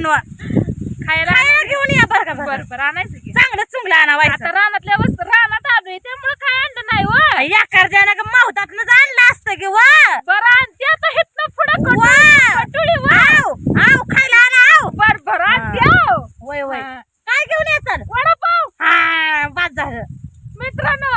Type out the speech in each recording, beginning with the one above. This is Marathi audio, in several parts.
मित्रांनो खायला खायला घेऊन या बरं का बरं. बरं आणायचं की. चांगलं चुंगलं आणावायचं आता रानातल्या वस्तू रानात आलोय त्यामुळे काय आणलं नाही हो. व या कर्जाने का मावतातनच आणलं असतं की वा. बरं आणते आता हितनं पुढं कटुळी वाव आव खायला आणा आव. बरं बरं आणते आव वय वय. काय घेऊन येचाल वडापाव. हा बाद झालं. मित्रांनो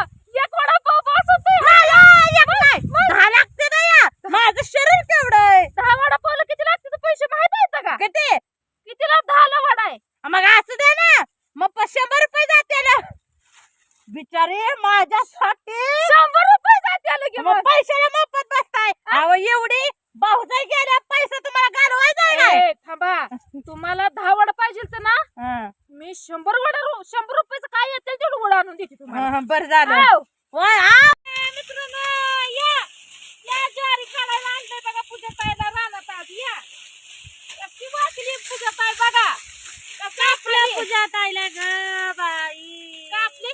माझ्यासाठी? शंभर रुपये जाते की मग पैशाला मोफत बसताय. अहो एवढी भाऊजाई गेल्या पैसा तुम्हाला घालवायचं थांबा. तुम्हाला धावड वड पाहिजे तर ना मी शंभर वड शंभर रुपयाचं काय येते तेवढं वड आणून देते तुम्हाला. बरं झालं. हो. मित्रांनो बघा पूजा ताईला राहणार आज. या. वाचली पूजा आपल्या पूजा ताईला ग बाई.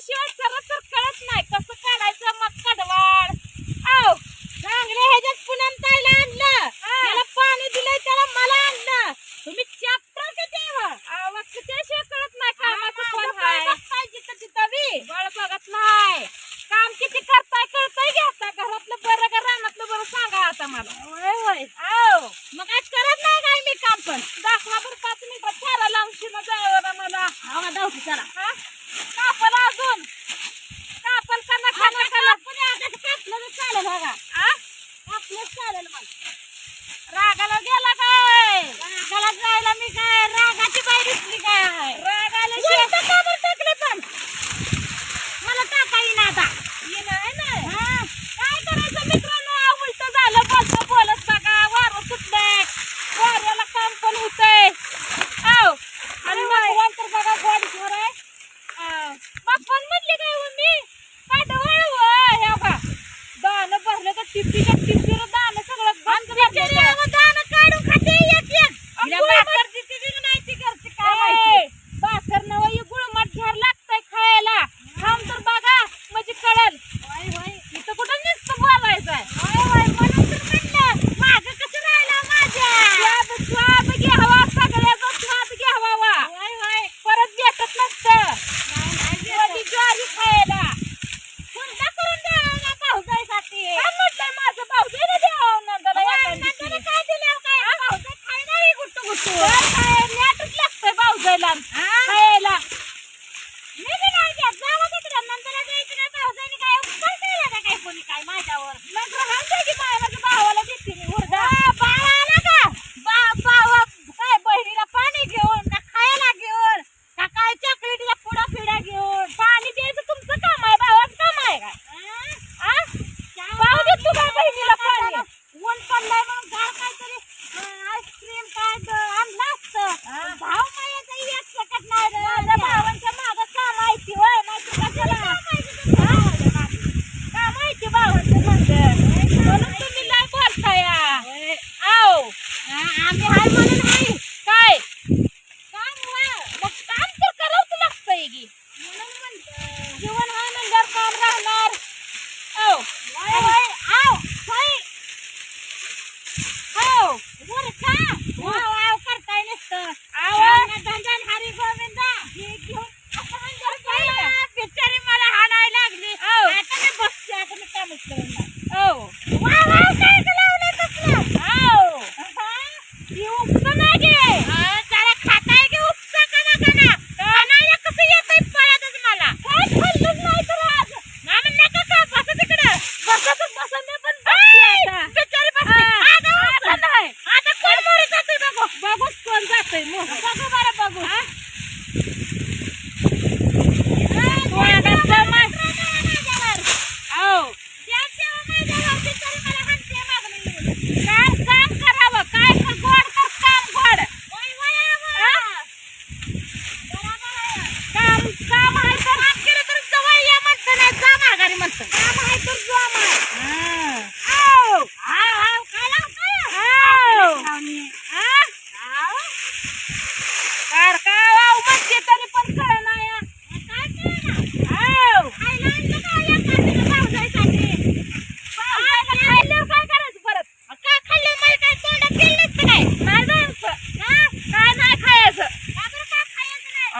शिवाय सरळ तर कळत नाही कसं काढायचं मग कडवाड. आओ चांगलं ह्याच्यात पुन्हा ताईला आणलं त्याला पाणी दिलंय त्याला मला आणलं. तुम्ही चॅप्टर किती त्याशिवाय कळत नाही कामाचं. कोण हाय. पाहिजे तर तिथं बळ बघत नाही. काम किती करताय करताय घ्या आता? घरातलं बरं का रानातलं बरं सांगा आता मला. होय होय. आओ मग आज करत नाही काय मी काम पण? दाखवा बरं पाच मिनिटात थारा लावशील जावं मला. आवा धावती चला. 你还摸着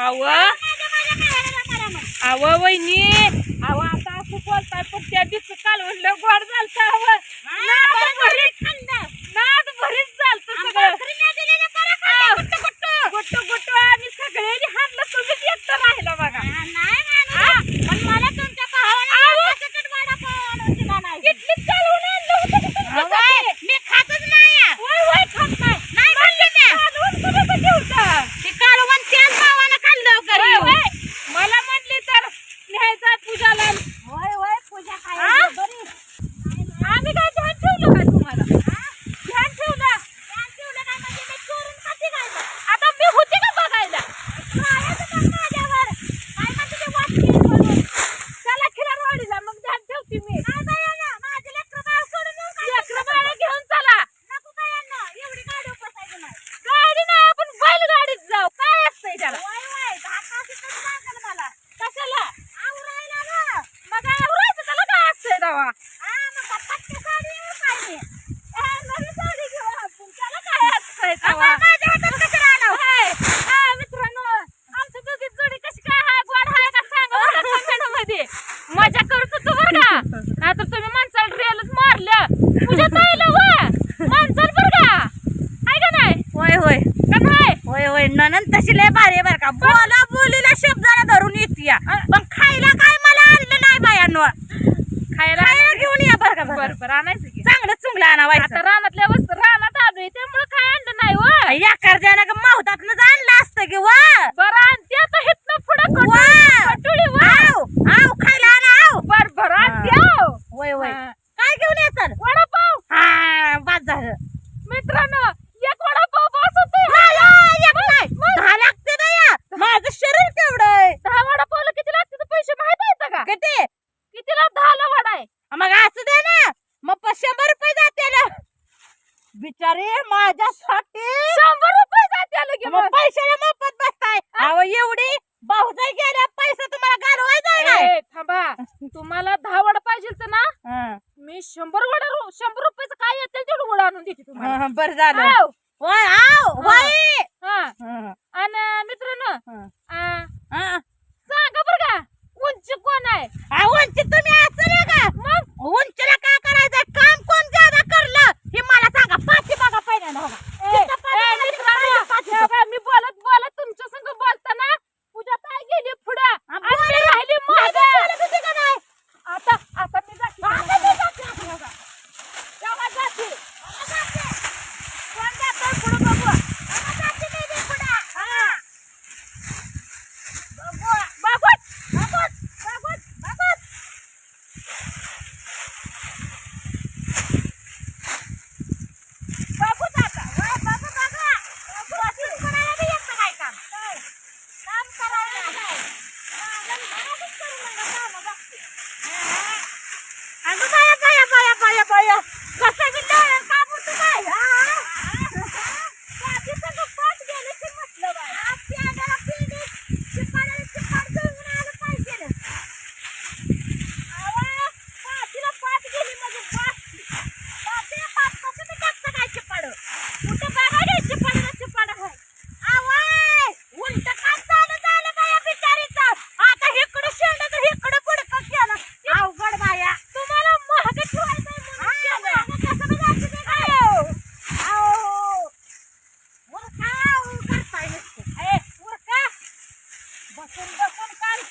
आवा. आव वहिनी. आव आता असं बोलताय पण त्या दिसू कालवलं गोड झालं पण आणायचं की. चांगलं चुंगलं आता आणावायचं रानातल्या वस्तू रानात आलोय त्यामुळं काय आणलं नाही व? या कर्जाने का माहुतात आणलं असतं की वा? बरं आणते आता हितनं पुढं कटोळी- कटोळी वा? आव आव खायला आणा आव. बर बरं आणते वय वय. अरे माझ्यासाठी? शंभर रुपये जाते लगे मग मोफत बसताय. अहो एवढी भाऊजाई गेल्या पैसे तुम्हाला गारवाय जाय थांबा. तुम्हाला दहा वडा पाहिजे तर ना? मी शंभर वडा शंभर रुपयाचं काय येते तेवढं वडा आणून देते तुम्हाला. बरं झालं. वाय आव वाय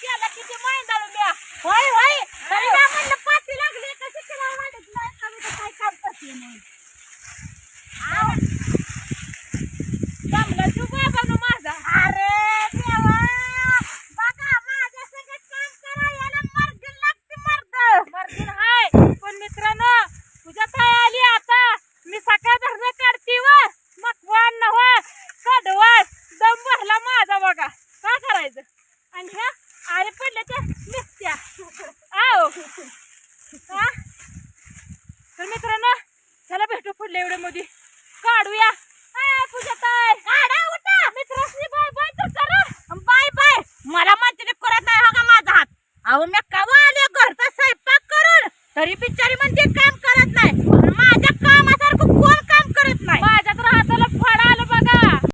केला किती मैदान म्या होय होय.